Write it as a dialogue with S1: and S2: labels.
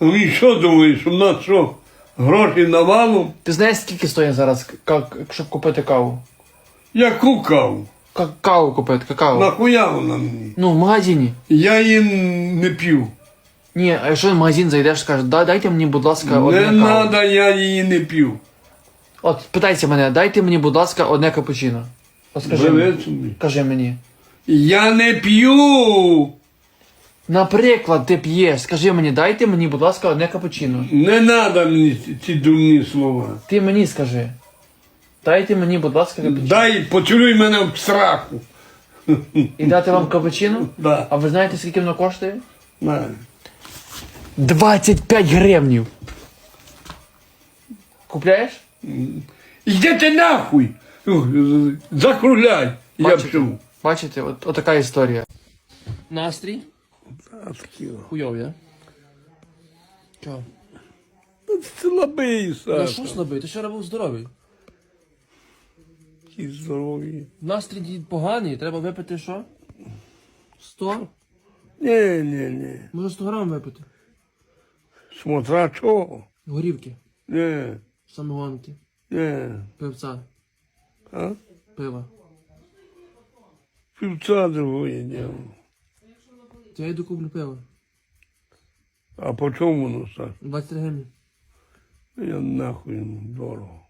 S1: Ну і що думаєш, у нас що, гроші навалом?
S2: Ти знаєш, скільки стоїть зараз, ка- щоб купити каву?
S1: Я кукав.
S2: Ка- каву купити, какао.
S1: Нахуя вона мені?
S2: Ну, в магазині.
S1: Я її не п'ю.
S2: Ні, а якщо в магазин зайдеш, скажеш, «Да- дайте мені, будь ласка,
S1: Не
S2: одне каву.
S1: треба, я її не п'ю.
S2: От, питайся мене, дайте мені, будь ласка, одне капучино. От скажи мені.
S1: Собі.
S2: Кажи мені.
S1: Я не п'ю.
S2: Наприклад, ти п'єш, скажи мені, дайте мені, будь ласка, одне капучино.
S1: Не треба мені ці- ці дурні слова.
S2: Ти мені скажи. Дайте мені, будь ласка, капучино.
S1: Дай поцілуй мене в страху.
S2: І дати вам капучино?
S1: Да.
S2: А ви знаєте, скільки воно коштує?
S1: На.
S2: 25 гривнів. Купляєш?
S1: Іди ти нахуй. Закругляй. Я
S2: Бачите?
S1: п'ю.
S2: Бачите, от, от така історія. Настрій?
S1: Хуйов.
S2: Хуйовий, да? Чого?
S1: Слабий,
S2: Я
S1: Саша.
S2: що слабий? Ти вчора був здоровий.
S1: Ті здорові.
S2: Настрій поганий, треба випити що? 100?
S1: Ні, ні, ні.
S2: Може 100 грам випити.
S1: Смотря чого?
S2: Горівки,
S1: Ні,
S2: самогонки,
S1: ні.
S2: пивця,
S1: А?
S2: пива.
S1: Півця другое діло.
S2: Я йду куплю пиво.
S1: А по чому воно, все?
S2: 23 гривні.
S1: Я нахуй дорого.